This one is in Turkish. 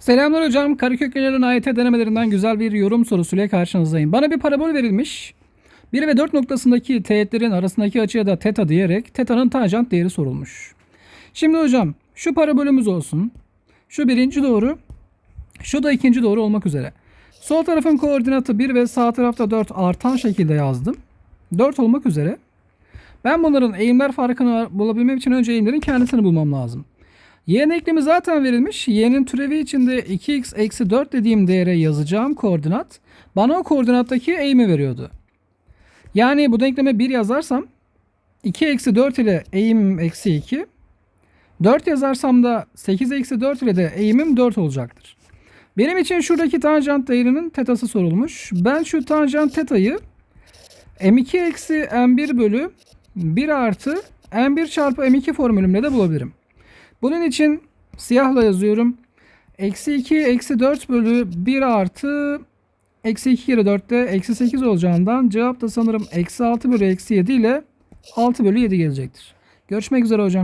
Selamlar hocam. Kareköklerin AYT denemelerinden güzel bir yorum sorusuyla karşınızdayım. Bana bir parabol verilmiş. 1 ve 4 noktasındaki teğetlerin arasındaki açıya da teta diyerek teta'nın tanjant değeri sorulmuş. Şimdi hocam şu parabolümüz olsun. Şu birinci doğru. Şu da ikinci doğru olmak üzere. Sol tarafın koordinatı 1 ve sağ tarafta 4 artan şekilde yazdım. 4 olmak üzere. Ben bunların eğimler farkını bulabilmem için önce eğimlerin kendisini bulmam lazım. Y'nin eklemi zaten verilmiş. Y'nin türevi içinde 2x eksi 4 dediğim değere yazacağım koordinat. Bana o koordinattaki eğimi veriyordu. Yani bu denkleme 1 yazarsam 2 eksi 4 ile eğimim eksi 2. 4 yazarsam da 8 eksi 4 ile de eğimim 4 olacaktır. Benim için şuradaki tanjant değerinin tetası sorulmuş. Ben şu tanjant tetayı m2 eksi m1 bölü 1 artı m1 çarpı m2 formülümle de bulabilirim. Bunun için siyahla yazıyorum. Eksi 2 eksi 4 bölü 1 artı eksi 2 kere 4 de eksi 8 olacağından cevap da sanırım eksi 6 bölü eksi 7 ile 6 bölü 7 gelecektir. Görüşmek üzere hocam.